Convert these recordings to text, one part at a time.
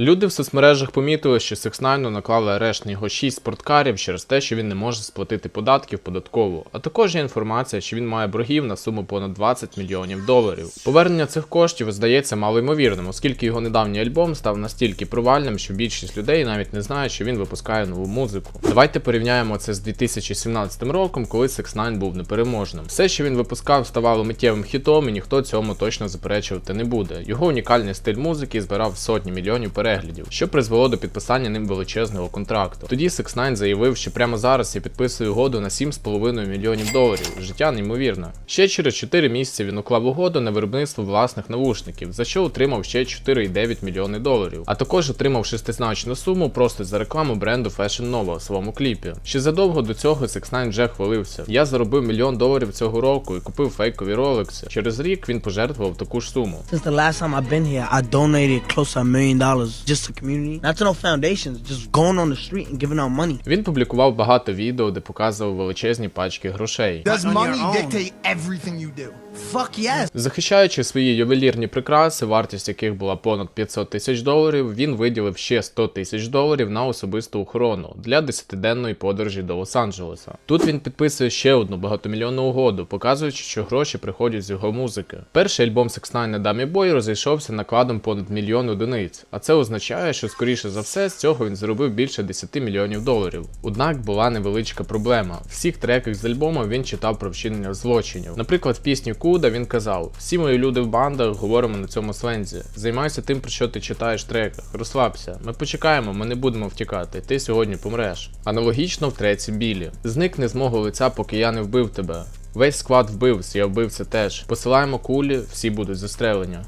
Люди в соцмережах помітили, що 6ix9ine наклали арешт на його 6 спорткарів через те, що він не може сплатити податки в податкову. А також є інформація, що він має боргів на суму понад 20 мільйонів доларів. Повернення цих коштів здається малоймовірним, оскільки його недавній альбом став настільки провальним, що більшість людей навіть не знає, що він випускає нову музику. Давайте порівняємо це з 2017 роком, коли 6ix9ine був непереможним. Все, що він випускав, ставало миттєвим хітом, і ніхто цьому точно заперечувати не буде. Його унікальний стиль музики збирав сотні мільйонів переглядів, що призвело до підписання ним величезного контракту. Тоді 6ix9ine заявив, що прямо зараз я підписую угоду на 7,5 мільйонів доларів. Життя неймовірне. Ще через 4 місяці він уклав угоду на виробництво власних навушників, за що отримав ще 4,9 мільйони доларів. А також отримав шестизначну суму просто за рекламу бренду Fashion Nova у своєму кліпі. Ще задовго до цього 6ix9ine вже хвалився. Я заробив мільйон доларів цього року і купив фейкові ролекси. Через рік він пожертвував таку ж суму. Since the last time I've been here, I donated close to a million dollars just to community. Not to no foundations, just going on the street and giving out money. Він публікував багато відео, де показував величезні пачки грошей. Does money dictate everything you do? Fuck yes. Захищаючи свої ювелірні прикраси, вартість яких була понад 500 тисяч доларів, він виділив ще 100 тисяч доларів на особисту охорону для 10-денної подорожі до Лос-Анджелеса. Тут він підписує ще одну багатомільйонну угоду, показуючи, що гроші приходять з його музики. Перший альбом Six Nine Dummy Boy розійшовся накладом понад мільйон одиниць, а це означає, що скоріше за все з цього він заробив більше 10 мільйонів доларів. Однак була невеличка проблема. В всіх треках з альбому він читав про вчинення злочинів. Наприклад, в пісні Куда він казав: Всі мої люди в бандах говоримо на цьому слензі. Займайся тим, про що ти читаєш в треках. Розслабся. Ми почекаємо, ми не будемо втікати. Ти сьогодні помреш. Аналогічно в треці білі. Зникни з мого лиця, поки я не вбив тебе. Весь склад вбивць, я вбивця теж. Посилаємо кулі, всі будуть застрелені.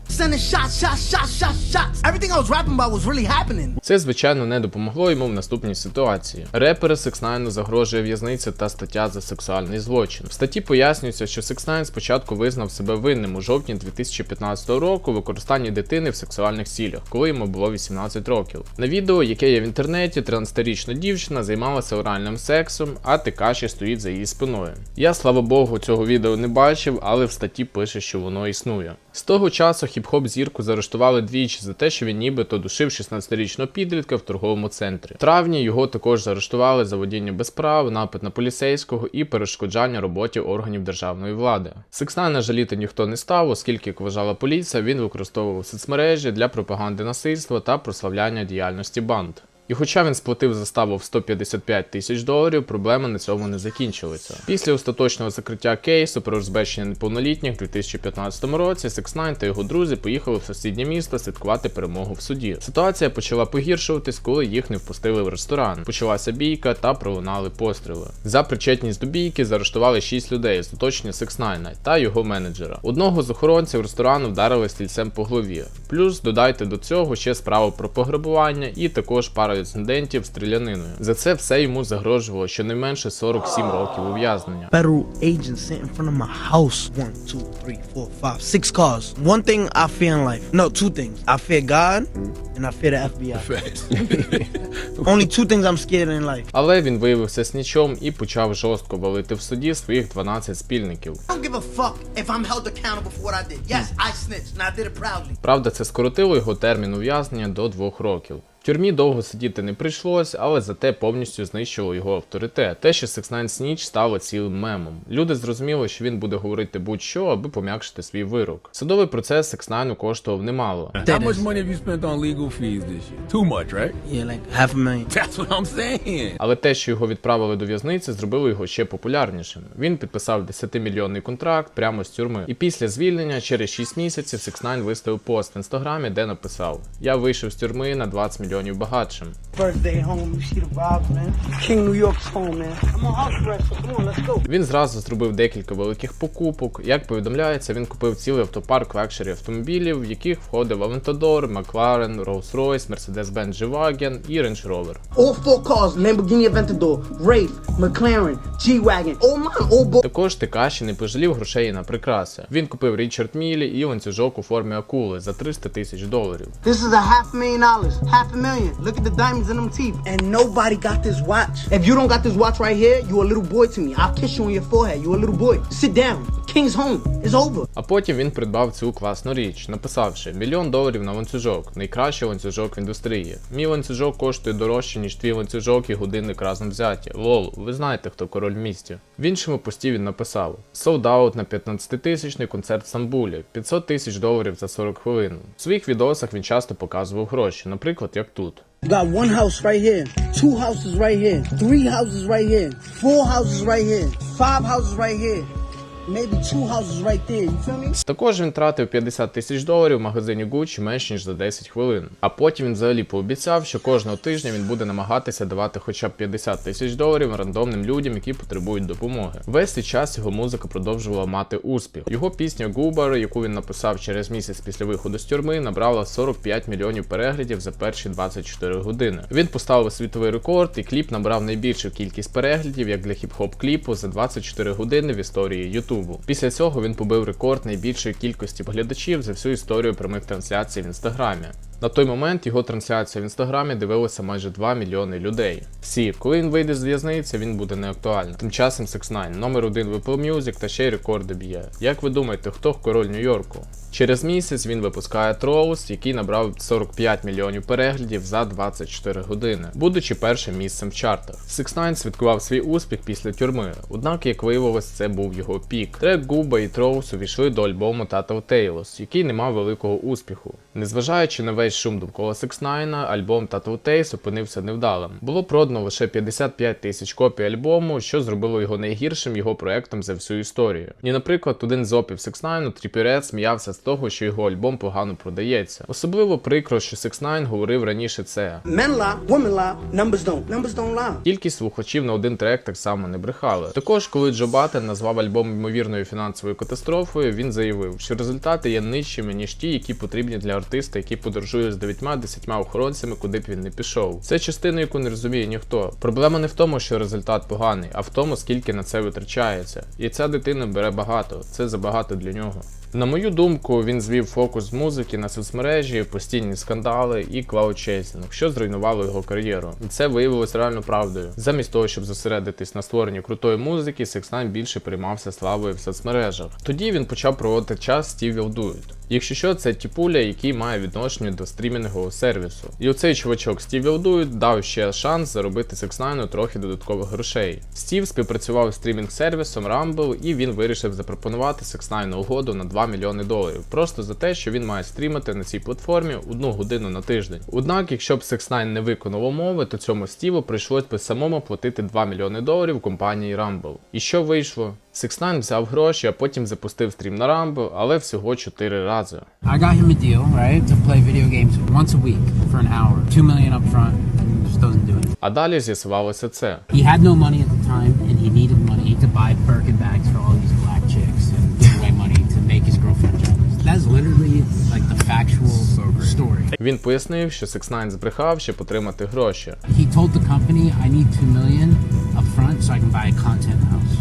Це, звичайно, не допомогло йому в наступній ситуації. Репери 6ix9ine загрожує в'язниця та стаття за сексуальний злочин. В статті пояснюється, що 6ix9ine спочатку визнав себе винним у жовтні 2015 року в використанні дитини в сексуальних цілях, коли йому було 18 років. На відео, яке є в інтернеті, 13-річна дівчина займалася оральним сексом, а Текаші стоїть за її спиною. Я, слава Богу, цього відео не бачив, але в статті пише, що воно існує. З того часу хіп-хоп зірку заарештували двічі за те, що він нібито душив 16-річного підлітка в торговому центрі. В травні його також заарештували за водіння без прав, напад на поліцейського і перешкоджання роботі органів державної влади. Сикснайна жаліти ніхто не став, оскільки, як вважала поліція, він використовував соцмережі для пропаганди насильства та прославляння діяльності банд. І хоча він сплатив заставу в 155 тисяч доларів, проблеми на цьому не закінчилися. Після остаточного закриття кейсу про розбещення неповнолітніх у 2015 році 6ix9ine та його друзі поїхали в сусіднє місто святкувати перемогу в суді. Ситуація почала погіршуватись, коли їх не впустили в ресторан. Почалася бійка та пролунали постріли. За причетність до бійки заарештували 6 людей з оточення 6ix9ine та його менеджера. Одного з охоронців ресторану вдарили стільцем по голові. Плюс додайте до цього ще справу про пограбування і також пара інцидентів стріляниною. За це все йому загрожувало щонайменше 47 років ув'язнення. Federal agents sitting in front of my house. One, two, three, four, five, six cars. One thing I fear in life. No, two things. I fear God and I fear the FBI. Only two things I'm scared in life. Але він виявився снічом і почав жорстко валити в суді своїх 12 спільників. I don't give a fuck if I'm held accountable for what I did. Yes, I snitched and I did it proudly. Правда, це скоротило його термін ув'язнення до двох років. В тюрмі довго сидіти не прийшлось, але зате повністю знищило його авторитет. Те, що 6ix9ine стало цілим мемом. Люди зрозуміли, що він буде говорити будь-що, аби пом'якшити свій вирок. Судовий процес 6ix9ine коштував немало. How much money have you spent on legal fees this year? Too much, right? Yeah, like half a million. That's what I'm saying. Але те, що його відправили до в'язниці, зробило його ще популярнішим. Він підписав 10-мільйонний контракт прямо з тюрми. І після звільнення, через 6 місяців, 6ix9ine виставив пост в інстаграмі, де написав: Я вийшов з тюрми на 20 мільйонів багатшим. First day home, you see the vibes, man. King New York's home, man. I'm on house arrest, so come on, let's go. Він зразу зробив декілька великих покупок. Як повідомляється, він купив цілий автопарк лекшері автомобілів, в яких входив Aventador, McLaren, Rolls-Royce, Mercedes-Benz G-Wagon і Range Rover. All four cars, Lamborghini Aventador, Wraith, McLaren, G-Wagon, all mine, all both. Також Текаші не пожалів грошей на прикраси. Він купив Річард Мілі і ланцюжок у формі акули за 300 тисяч доларів. This is a half million dollars, half a million. Look at the diamonds diamonds in them teeth. And nobody got this watch. If you don't got this watch right here, you a little boy to me. I'll kiss you on your forehead. You a little boy. Sit down. King's home. It's over. А потім він придбав цю класну річ, написавши мільйон доларів на ланцюжок, найкращий ланцюжок в індустрії. Мій ланцюжок коштує дорожче, ніж твій ланцюжок і годинник разом взяті. Лол, ви знаєте, хто король в місті. В іншому пості він написав: Sold out на 15-тисячний концерт в Стамбулі, 500 тисяч доларів за 40 хвилин. В своїх відосах він часто показував гроші, наприклад, як тут. Got one house right here, two houses right here, three houses right here, four houses right here, five houses right here, maybe two houses right there. You feel me? Також він тратив 50 тисяч доларів в магазині Gucci менш ніж за 10 хвилин. А потім він взагалі пообіцяв, що кожного тижня він буде намагатися давати хоча б 50 тисяч доларів рандомним людям, які потребують допомоги. Весь цей час його музика продовжувала мати успіх. Його пісня Губер, яку він написав через місяць після виходу з тюрми, набрала 45 мільйонів переглядів за перші 24 години. Він поставив світовий рекорд, і кліп набрав найбільшу кількість переглядів як для хіп-хоп кліпу за 24 години в історії Ютубу. Після цього він побив рекорд найбільшої кількості глядачів за всю історію прямих трансляцій в інстаграмі. На той момент його трансляцію в інстаграмі дивилося майже 2 мільйони людей. Всі, коли він вийде з в'язниці, він буде неактуальним. Тим часом 6ix9, номер один в Apple та ще й рекорди б'є. Як ви думаєте, хто король Нью-Йорку? Через місяць він випускає Тролс, який набрав 45 мільйонів переглядів за 24 години, будучи першим місцем в чартах. 6ix9ine святкував свій успіх після тюрми, однак, як виявилось, це був його пік. Трек Губа і Троус увійшли до альбому Tata Tales, який не мав великого успіху. Незважаючи на весь шум довкола 6ix9ine, альбом Tata Tales опинився невдалим. Було продано лише 55 тисяч копій альбому, що зробило його найгіршим його проектом за всю історію. І, наприклад, один з опів 6ix9ine, Тріпірет, сміявся з того, що його альбом погано продається. Особливо прикро, що 6ix9ine говорив раніше це. Men lie, women lie, numbers don't. Numbers don't lie. Кількість слухачів на один трек так само не брехали. Також, коли Джо Баттен назвав альбом ймовірною фінансовою катастрофою, він заявив, що результати є нижчими, ніж ті, які потрібні для артиста, який подорожує з 9-10 охоронцями, куди б він не пішов. Це частина, яку не розуміє ніхто. Проблема не в тому, що результат поганий, а в тому, скільки на це витрачається. І ця дитина бере багато, це забагато для нього. На мою думку, він звів фокус музики на соцмережі, постійні скандали і клаудчейсинг, що зруйнувало його кар'єру. І це виявилось реально правдою. Замість того, щоб зосередитись на створенні крутої музики, Сексан більше приймався славою в соцмережах. Тоді він почав проводити час з Steve Dude. Якщо що, це тіпуля, який має відношення до стрімінгового сервісу. І оцей чувачок Стів Dude дав ще шанс заробити Секснайну трохи додаткових грошей. Стів співпрацював з стрімінг-сервісом Rumble, і він вирішив запропонувати Секснайну угоду на 2 мільйони доларів, просто за те, що він має стрімити на цій платформі одну годину на тиждень. Однак, якщо б Six9 не виконав умови, то цьому Стіву прийшлось би самому платити 2 мільйони доларів компанії Rumble. І що вийшло? Six9 взяв гроші, а потім запустив стрім на Rumble, але всього 4 рази. I got him a deal, right, to play video games once a week for an hour. Two million up front, just doesn't do it. А далі з'ясувалося це. He had no money at the time, and he needed money to buy Birkin bags for all these black chicks and give away money to make his girlfriend jealous. That's literally like the factual story. Він пояснив, що Six9 збрехав, щоб отримати гроші. He told the company, "I need two million up front so I can buy a content house."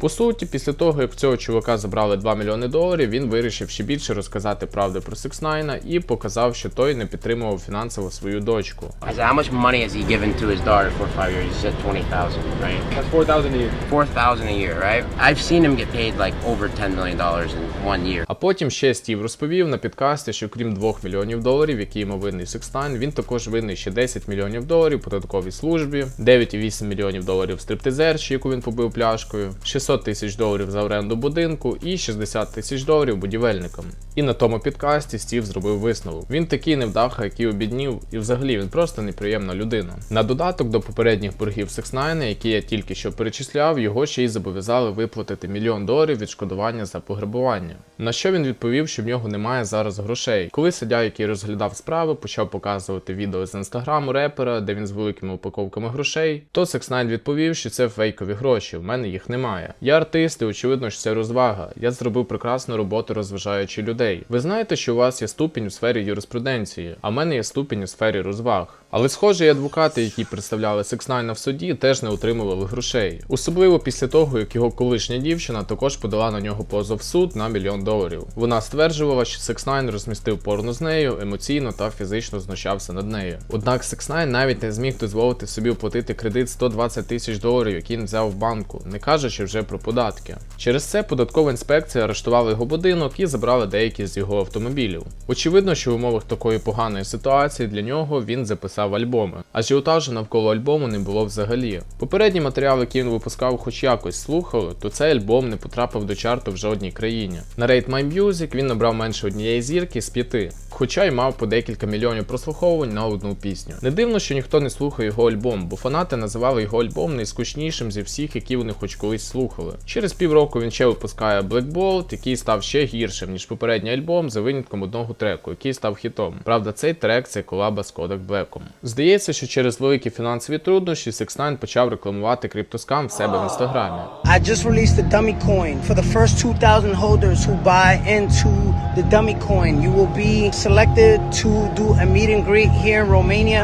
По суті, після того, як в цього чувака забрали 2 мільйони доларів, він вирішив ще більше розказати правди про Six9 і показав, що той не підтримував фінансово свою дочку. I said, how much money has he given to his daughter for five years? He said twenty thousand, right? That's four thousand a year. Four thousand a year, right? I've seen him get paid like over ten million dollars in one year. А потім ще Стів розповів на підкасті, що крім 2 мільйонів доларів, які йому винний Six9, він також винний ще 10 мільйонів доларів податковій службі, 9,8 мільйонів доларів стриптизерші, яку він побив пляшкою, 600 тисяч доларів за оренду будинку і 60 тисяч доларів будівельникам. І на тому підкасті Стів зробив висновок. Він такий невдаха, який обіднів, і взагалі він просто неприємна людина. На додаток до попередніх боргів Six9, які я тільки що перечисляв, його ще й зобов'язали виплатити мільйон доларів відшкодування за пограбування. На що він відповів, що в нього немає зараз грошей. Коли суддя, який розглядав справи, почав показувати відео з інстаграму репера, де він з великими упаковками грошей, то Six9 відповів, що це фейкові гроші. В мене їх немає. Я артист, і очевидно, що це розвага. Я зробив прекрасну роботу, розважаючи людей. Ви знаєте, що у вас є ступінь у сфері юриспруденції, а в мене є ступінь у сфері розваг. Але схоже, і адвокати, які представляли 6ix9ine в суді, теж не отримували грошей. Особливо після того, як його колишня дівчина також подала на нього позов суд на мільйон доларів. Вона стверджувала, що 6ix9ine розмістив порно з нею, емоційно та фізично знущався над нею. Однак 6ix9ine навіть не зміг дозволити собі оплатити кредит 120 тисяч доларів, який він взяв в банку, не кажучи вже про податки. Через це податкова інспекція арештувала його будинок і забрала деякі з його автомобілів. Очевидно, що в умовах такої поганої ситуації для нього він записав альбоми, ажіотажу навколо альбому не було взагалі. Попередні матеріали, які він випускав, хоч якось слухали, то цей альбом не потрапив до чарту в жодній країні. На Rate My Music він набрав менше однієї зірки з п'яти, хоча й мав по декілька мільйонів прослуховувань на одну пісню. Не дивно, що ніхто не слухає його альбом, бо фанати називали його альбом найскучнішим зі всіх, які вони хоч колись слухали. Через півроку він ще випускає Black Bolt, який став ще гіршим, ніж попередній альбом, за винятком одного треку, який став хітом. Правда, цей трек це колаба з Kodak Black'ом. Здається, що через великі фінансові труднощі 6ix9ine почав рекламувати криптоскам в себе в інстаграмі. I just released a dummy coin for the first 2,000 holders who buy into the dummy coin. You will be selected to do a meet.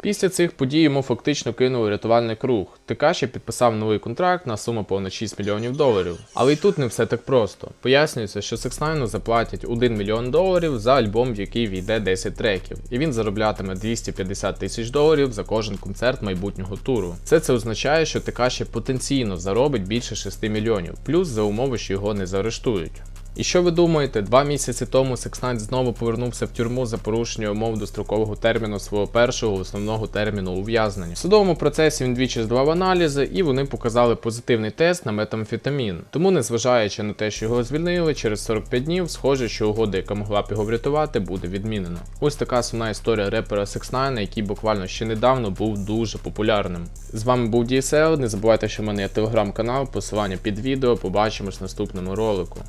Після цих подій йому фактично кинули рятувальний круг. Текаші підписав новий контракт на суму понад 6 мільйонів доларів. Але й тут не все так просто. Пояснюється, що 6ix9ine заплатять 1 мільйон доларів за альбом, в який війде 10 треків, і він зароблятиме 250 тисяч доларів за кожен концерт майбутнього туру. Все це означає, що Текаші потенційно заробить більше 6 мільйонів, плюс за умови, що його не заарештують. І що ви думаєте, два місяці тому 6ix9ine знову повернувся в тюрму за порушення умов дострокового терміну свого першого основного терміну ув'язнення. В судовому процесі він двічі здавав аналізи, і вони показали позитивний тест на метамфетамін. Тому, незважаючи на те, що його звільнили, через 45 днів схоже, що угода, яка могла б його врятувати, буде відмінена. Ось така сумна історія репера 6ix9ine, який буквально ще недавно був дуже популярним. З вами був DSL, не забувайте, що в мене є телеграм-канал, посилання під відео. Побачимось в наступному ролику.